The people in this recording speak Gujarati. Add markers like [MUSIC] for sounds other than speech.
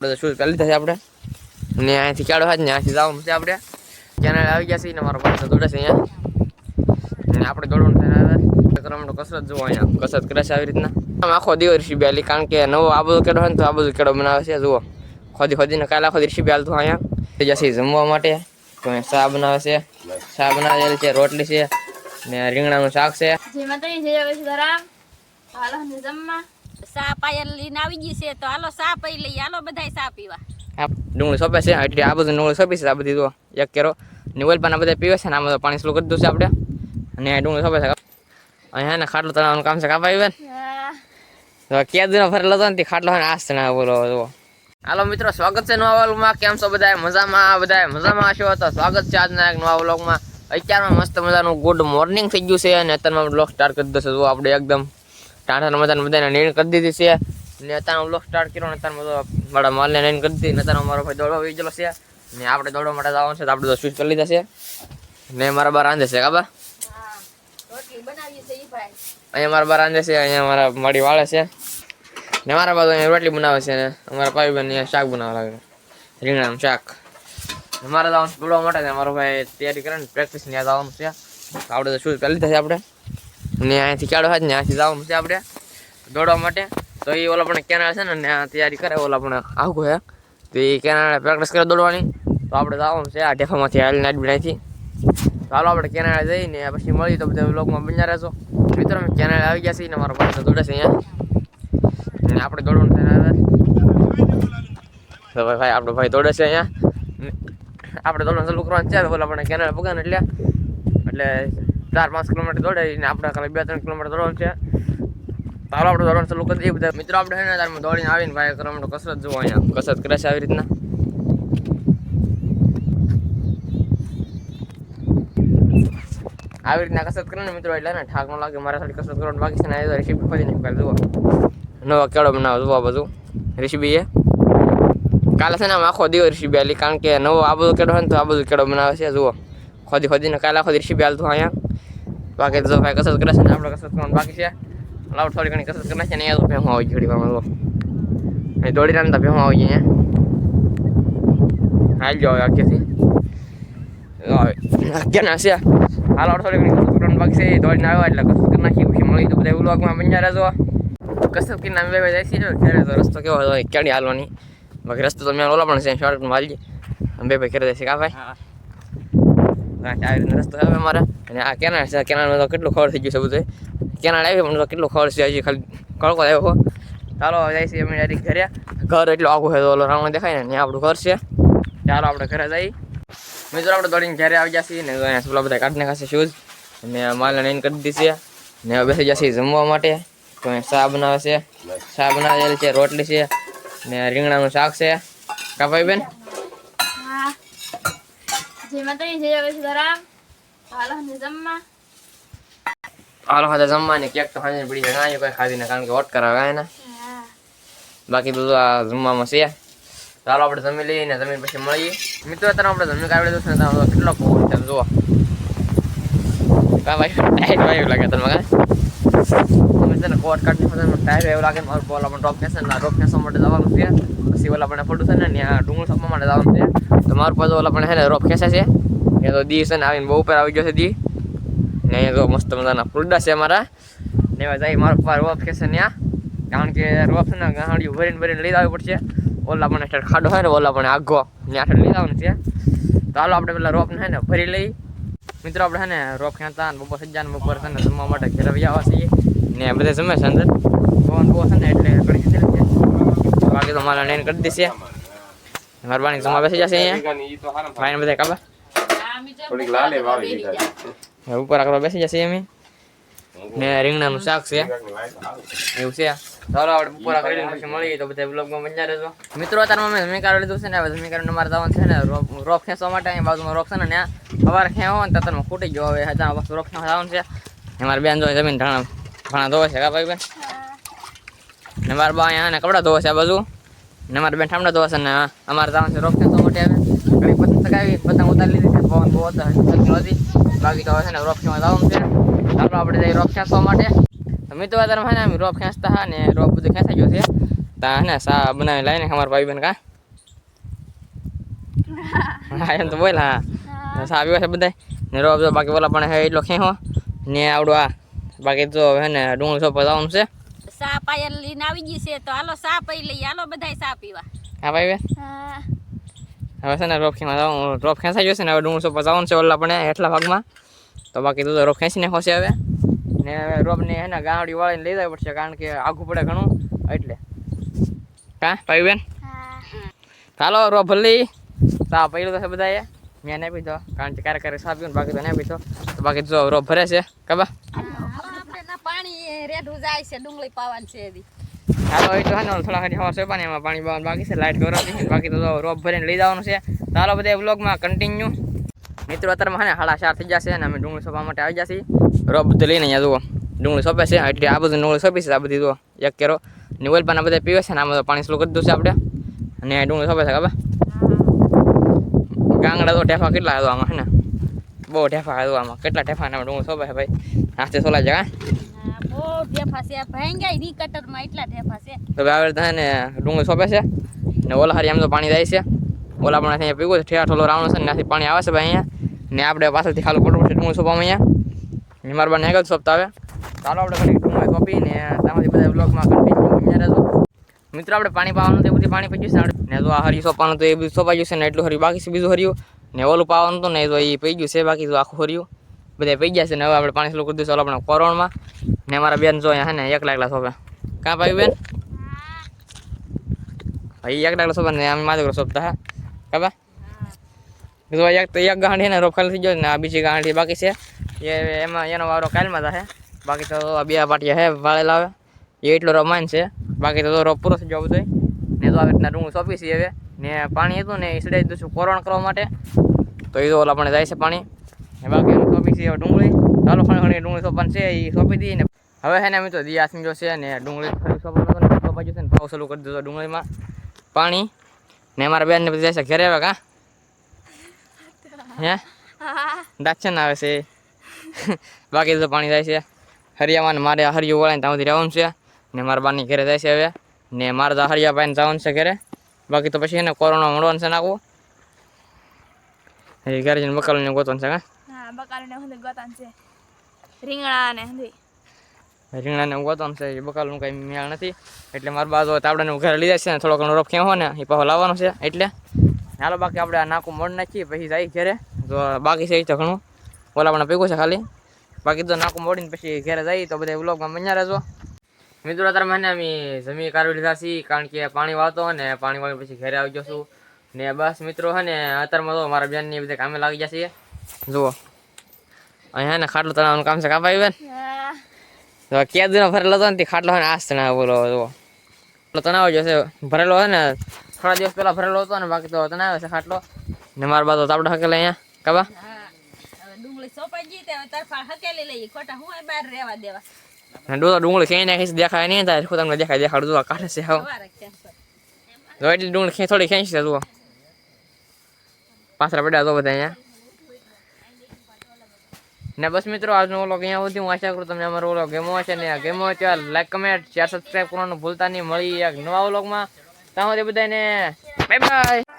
બધા શૂઝ પહેલી થશે આપણે. ને અહીંથી ક્યાડો હાથ ને અહીંથી જવાનું છે આપણે. કેનાલ આવી ગયા છે મારો પાસે દોડે છે અહીંયા. ને આપણે દોડવાનું આવે કરવાનું કસરત જુઓ અહીંયા. કસરત કરે છે આવી રીતના. આમ આખો દિવસ ઋષિ બેલી, કારણ કે નવો આ બધું કેડો હોય ને તો આ બધું કેડો બનાવે છે, જુઓ. ખોદી ખોદીને કાલે આખો ઋષિ હાલતું અહીંયા. જશે જમવા માટે. તો ચા બનાવે છે. ચા બનાવેલી છે, રોટલી છે, ને રીંગણાનું શાક છે. જય માતાજી જય સીતારામ હાલો, ને જમવા. સા પાયલ લઈને આવી ગઈ છે તો હાલો સા પી લઈએ હાલો બધાય સા પીવા. આ ડુંગળી સોંપે છે એટલે આ બધું ડુંગળી સોંપી છે આ બધી તો એક કેરો. ને ઓલપાના બધા પીવે છે ને આમાં તો પાણી સ્લો કરી દઉં છે આપણે. અને આ ડુંગળી સોંપે છે. અહીંયા ને ખાટલો કામ છે કાપા આવ્યું ને? ક્યાં દિનો ભરેલો હતો ને ખાટલો ને આસ ના બોલો જુઓ હાલો મિત્રો સ્વાગત છે નવા વ્લોગમાં. કેમ છો બધા મજામાં? બધા મજામાં હશો? તો સ્વાગત છે આજના એક નવા વ્લોગમાં. અત્યારમાં મસ્ત મજાનું ગુડ મોર્નિંગ થઈ ગયું છે અને અત્યારમાં બ્લોગ સ્ટાર્ટ કરી દેશે જો આપણે એકદમ ટાટા મજાને બધાને નીણ કરી દીધી છે. ને અત્યારે લોક સ્ટાર્ટ કર્યો ને અત્યારે મારા માલને નીણ કરી દીધી. ને અત્યારે મારો ભાઈ દોડવા આવી ગયેલો છે. ને આપણે દોડવા માટે જવાનું છે તો આપણે તો સ્વિચ કરી લીધા છે. ને મારા બાર રાંધે છે કાબા અહીંયા મારા બાર રાંધે છે, અહીંયા મારા માડી વાળે છે. ને મારા બાજુ અહીંયા રોટલી બનાવે છે ને. અમારા ભાઈ બેન અહીંયા શાક બનાવવા લાગે રીંગણાનું શાક. મારે જવાનું દોડવા માટે ને મારો ભાઈ તૈયારી કરે ને પ્રેક્ટિસ ને જવાનું છે. આપણે તો શૂઝ લીધા છે આપણે. ને અહીંયાથી કેળો હાથ ને અહીંયાથી જવાનું છે આપણે દોડવા માટે. તો એ ઓલા પણ કેનાળ છે ને ત્યાં તૈયારી કરે ઓલા પણ આવું હે. તો એ કેનાળે પ્રેક્ટિસ કરે દોડવાની. તો આપણે જવાનું છે આ ઢેફામાંથી હાલ નાઈટ બનાવીથી ચાલો આપણે કેનાળે જઈને પછી મળી તો બધા વ્લોગમાં બન્યા રહેશો મિત્રો, અમે કેનાલ આવી ગયા છીએ ને મારો તો દોડે છે અહીંયા. ને આપણે દોડવાનું આવે તો ભાઈ ભાઈ આપણો ભાઈ દોડે છે અહીંયા. આપણે દોડવાનું ચાલુ કરવાનું છે. ઓલા આપણે કેનાળે પગાને એટલે એટલે ચાર, પાંચ કિલોમીટર દોડે ને આપણે ખાલી બે, ત્રણ કિલોમીટર દોડવાનું છે. તારો આપણે દોડવાનું ચાલુ કરી દઈએ બધા. મિત્રો, આપણે ને તારમાં દોડીને આવીને ભાઈ કરવાનું કસરત જુઓ અહીંયા. કસરત કરે છે આવી રીતના. આવી રીતના કસરત કરે ને મિત્રો, એટલે ને ઠાક ન લાગે. મારા સાથે કસરત કરવાનું બાકી છે ને એ રેસીપી ખોદી નાખી જુઓ. નવો કેળો બનાવો, જુઓ બધું. રેસીપી એ. કાલે છે ને આમ આખો દિવસ રેસીપી આલી. કારણ કે નવો આ બધું કેળો હોય ને તો આ બધું કેળો બનાવે છે, જુઓ. ખોદી ખોદીને કાલે આખો રેસીપી આલતું અહીંયા. બાકી તો ભાઈ કસરત કરે છે ને આપણે કસરત કરવાનું બાકી છે. લાવ થોડી ઘણી કસરત કરે છે ને અહીંયા તો ભેહું આવી ઘડી વાર અહીં દોડી રહ્યા ને ભેહું આવી અહીંયા. હાલ જાઓ આખેથી. છે. હાલ થોડી ઘણી કસરત કરવાની છે. દોડીને આવ્યો એટલે કસરત કરી નાખી. પછી મળી તો બધા વ્લોગમાં બન્યા રહેજો. કસરત કરીને અમે બે જાય છે ત્યારે તો રસ્તો કેવો હોય ક્યાંની હાલવાની. બાકી રસ્તો તો મેં ઓલા પણ છે, શોર્ટમાં હાલી અમે બે ભાઈ કરે છે કા ભાઈ? હા આવી રીતનો રસ્તો આવે અમારે. અને આ કેનાળ છે કેનાળમાં તો કેટલું ખબર થઈ ગયું છે બધું કેનાળ આવી મને તો કેટલું ખબર છે, હજી ખાલી કળકો આવ્યો હો. ચાલો જાય છે અમે ડાયરેક્ટ ઘરે. ઘર એટલું આખું છે, તો ઓલો રાવણ દેખાય ને, ત્યાં આપણું ઘર છે. ચાલો, આપણે ઘરે જઈએ. મિત્રો, આપણે દોડીને ઘરે આવી જશે ને અહીંયા પેલા બધા કાઢી નાખાશે શૂઝ અને માલને લઈને કરી દીધી છે. ને બેસી જશે જમવા માટે. તો અહીંયા ચા બનાવે છે. શાહ બનાવેલી છે, રોટલી છે. ને રીંગણાનું શાક છે. કા ભાઈ બેન હા જય માતાજી જય સીતારામ હાલો ખાતે જમવાની કેક તો ખાઈને પડી જાય કોઈ ખાધીને કારણ કે વોટ કરાવે ને બાકી બધું આ જમવામાં છે ચાલો આપણે જમી લઈએ ને જમીન પછી મળીએ મિત્રો અત્યારે આપણે જમી કાઢી દઉં ને કેટલો પવન છે જુઓ કા ભાઈ ટાઈટ વાયુ લાગે તમે તમે તને કોટ કાઢી ટાઈટ એવું લાગે, મારું બોલ આપણે ડ્રોપ કેસે ને ડ્રોપ કેસવા માટે જવાનું છે. પછી ઓલા આપણે ફોટો છે ને, ત્યાં ડુંગળ સપવા માટે જવાનું છે. તો મારું પાસે ઓલા પણ છે ને રોપ ખેંચે છે. એ તો દી છે ને આવીને બહુ ઉપર આવી ગયો છે દી. ને તો મસ્ત મજાના ફૂલડા છે મારા ને જાય મારો પર રોપ ત્યાં. કારણ કે રોપ છે ને ગાંડિયું ભરીને ભરીને લઈ આવવી પડશે. ઓલા પણ ખાડો હોય ને, ઓલા પણ આગો. ત્યાં હેઠળ લઈ આવવાનું છે. તો હાલો આપણે પેલા રોપને છે ને ભરી લઈ. મિત્રો આપણે છે ને રોપ ખેંચતા ને બપોર સજ્જા ને બપોર છે ને જમવા માટે ઘેર આવી આવવા છીએ. ને બધા જમે છે અંદર. પવન બહુ છે ને એટલે ઘણી ખતરી છે બાકી તો મારા લઈને કરી દેશે. મરવાની જમવા બેસી જશે અહીંયા. ભાઈને બધા કાબા ઉપર આગળ બેસી જશે અમે ને રીંગણાનું શાક છે. એવું છે. ચાલો આપણે બપોરા કરી પછી મળીએ તો બધા બ્લોગમાં મજા રહેજો મિત્રો અત્યારે અમે જમી કાઢી લીધું છે ને હવે જમી કાઢીને અમારે જવાનું છે ને રોપ ખેંચવા માટે. અહીં બાજુમાં રોપ છે ને ત્યાં સવારે ખેંચો ને તો તમે ખૂટી ગયો હવે. ત્યાં પાછું રોપ ખેંચવા જવાનું છે. મારી બેન જોઈ જમીન ધાણા ભાણા ધોવે છે કા ભાઈ બેન? ને મારા બા અહીંયા ને કપડાં ધોવે છે આ બાજુ. ને મારા બેન ઠામડા ધોવે છે ને અમારે જવાનું છે રોપ ખેંચવા માટે હવે. ઘણી પતંગ ચગાવી પતંગ ઉતારી લીધી છે પવન બહુ હતો હતી બાકી તો હવે છે ને રોપ ખેંચવા જવાનું છે. ચાલો આપણે જઈએ રોપ ખેંચવા માટે. તો મિત્રો અત્યારે છે ને રોપ ખેંચતા હા ને રોપ બધું ખેંચાઈ ગયો છે. ત્યાં હે ને સા બનાવી લાવીને અમારા ભાઈ બેન કા? [LAUGHS] હા એમ તો બોલ હા. સા આવ્યો છે બધા ને રોપ જો બાકી ઓલા પણ હે એટલો ખેંચો. ને આવડો આ. બાકી તો હે ને ડુંગળી સોપા જવાનું છે. સા પાયલ લઈને આવી ગઈ છે તો હાલો સા પી લઈએ. હાલો બધા સા પીવા. હા ભાઈ હા. હવે છે ને રોપ ખેંચવા રોપ ખેંચાઈ જશે ને હવે ડુંગળી સોપા જવાનું છે ઓલા પણ હેઠલા ભાગમાં. તો બાકી તું તો રોપ ખોશે હવે. ને હવે રોપને હે ને ગાંડી વાળીને લઈ જવી પડશે કારણ કે આઘું પડે ઘણું એટલે. હા ભાઈ બેન હા ચાલો રોપ ભલી સા પહેલું તો બધાએ. મેં નહીં પીધો કારણ કે ક્યારે ક્યારે સાપ ને બાકી તો નહીં પીધો. તો બાકી જો રોપ ભરે છે કબા પાણી રેડું જાય છે ડુંગળી પાવાની છે એવી. એ તો હે થોડા ખાલી હવા સોપા ને એમાં પાણી બાવાનું બાકી છે લાઇટ કરવાની બાકી તો રોપ ભરીને લઈ જવાનું છે. ચાલો બધા બ્લોગમાં કન્ટિન્યુ મિત્રો અત્યારમાં ને સાડા ચાર થઈ જશે અને અમે ડુંગળી સોપવા માટે આવી જશે. રબ બધું લઈને અહીંયા જુઓ. ડુંગળી સોંપે છે એટલે આ બધું ડુંગળી સોંપી છે આ બધી જુઓ. એક કેરો. નિવેલ ઓલપાના બધા પીવે છે ને આમાં તો પાણી સ્લો કરી દઉં છે આપણે. અને ડુંગળી સોંપે છે ખબર? ગાંગડા તો ટેફા કેટલા હતો આમાં હે ને? બહુ ઠેફા હતો આમાં. કેટલા ઠેફા ને ડુંગળી સોંપે છે ભાઈ? હાથે સોલા જગા બહુ ઢેફા છે ભાંગાઈ કટરમાં એટલા ઢેફા છે. તો હવે આવે ને ડુંગળી સોંપે છે. ને ઓલા હારી આમ તો પાણી જાય છે. ઓલા પણ અહીંયા પીવું છે ઠેઠ ઓલો રાવણ છે ને ત્યાંથી પાણી આવે છે ભાઈ અહીંયા. ને આપણે પાછળથી ખાલી પડવું પડશે ડુંગળી સોંપવામાં અહીંયા. ને મારા બાને આગળ સોંપતા આવે. ચાલો આપણે ઘડી ડુંગળી સોંપી ને તમારી બધા બ્લોગમાં કન્ટિન્યુ મિત્રો, આપણે પાણી પાવાનું તો બધું પાણી પી ગયું છે ને જો આ હરી સોંપવાનું તો એ બધું સોંપાઈ ગયું છે ને એટલું હર્યું બાકી છે બીજું હર્યું. ને ઓલું પાવાનું તો ને તો એ પી ગયું છે, બાકી તો આખું હર્યું. બધા પી ગયા છે ને હવે આપણે પાણી સ્લો કરી દઈશું. ચાલો આપણે કોરોણમાં. ને અમારા બેન જો અહીંયા ને એકલા એકલા સોંપે. કાં ભાઈ બેન? ભાઈ એકલા એકલા સોંપે ને આમ માજો સોપતા હા. કબા જો એક તો એક ગાંઠી ને રોપ ખાલી થઈ ગયો ને આ બીજી ગાંઠી બાકી છે. એ એમાં એનો વારો કાલમાં થશે બાકી તો આ બે પાટિયા હે વાળેલા આવે એ એટલો રમાન છે. બાકી તો રોપ પૂરો થઈ ગયો બધો ને તો આવી રીતના ડુંગળી સોંપી છે હવે. ને પાણી હતું ને એ સડાઈ દીધું છું કોરણ કરવા માટે. તો એ તો ઓલા પણ જાય છે પાણી. ને બાકી એમ સોંપી છે ડુંગળી. ચાલો ખણી ખણી ડુંગળી સોંપણ છે એ સોંપી દઈએ ને. હવે છે ને અમે તો દિયાસમી સમજો છે ને ડુંગળી ફરી સોંપવાનું ને સોંપાઈ જશે ને ભાવ ચાલુ કરી દીધો ડુંગળીમાં પાણી. ને અમારા બેન ને પછી જાય છે ઘેરે આવે કા? હે? દાચન આવે છે. બાકી તો પાણી જાય છે. હરિયામાં મારે હરિયું વળાને ત્યાં સુધી રહેવાનું છે ને મારા બાની ઘરે જાય છે હવે. ને મારે તો હરિયા પાઈને જવાનું છે ઘરે. બાકી તો પછી એને કોરોના મળવાનું છે નાખવું એ ઘરે જઈને બકાલુને ગોતવાનું છે હા બકાલુને હું ગોતાન છે. રીંગણા ને રીંગણાને ગોતવાનું છે. એ બકાલનું કંઈ મેળ નથી. એટલે મારા બાજુ તાવડાને ઘરે લીધા છે ને. થોડો ઘણો રોપ ક્યાં હોય ને એ પાછો લાવવાનો છે. એટલે હાલો બાકી આપણે આ નાકું મોડ નાખીએ પછી જાય ઘરે. તો બાકી છે તો ઘણું. ઓલા પણ ભેગું છે ખાલી. બાકી તો નાકું મોડીને પછી ઘરે જઈએ તો બધા વ્લોગમાં મજા રહેજો. મિત્રો, અત્યારે મને અમે જમી કાઢી લીધા છીએ, કારણ કે પાણી વાળતો ને, પાણી વાળી પછી ઘરે આવી જશું ને બસ મિત્રો છે ને, અત્યારમાં તો મારા બેનની બધા કામે લાગી જશે જુઓ. અહીંયા ને ખાટલું તણાવવાનું કામ છે કાપાઈ બેન? તો ક્યાં દિનો ભરેલો હતો ને તે ખાટલો હોય ને આજ તણાવ બોલો, જુઓ. ખાટલો તણાવ જશે ભરેલો હોય ને, થોડા દિવસ પહેલા ભરેલો હતો ને, બાકી તો તણાવે છે ખાટલો. ને મારા બાદ તાપડો હકેલા અહીંયા. કબા ડુંગળી સોપાઈ ગઈ તે તરફા હકેલી લઈ ખોટા હું એ બહાર રહેવા દેવા? ડોતો ડુંગળી ખેંચી નાખીશ દેખાય નહીં થાય ખુદ તમને દેખાય દેખાડ જુઓ કાઢે છે હવે. જો એટલી ડુંગળી ખેંચ થોડી ખેંચી છે જુઓ. પાછળ પડ્યા તો બધા અહીંયા. ને બસ મિત્રો આજનો ઓલો અહીંયા સુધી હું આશા કરું તમને અમારો ઓલો ગેમો હશે ને ગેમો હોય લાઈક કમેન્ટ શેર સબસ્ક્રાઈબ કરવાનું ભૂલતા નહીં. મળી એક નવા વ્લોગમાં. ત્યાં સુધી બધાને બાય બાય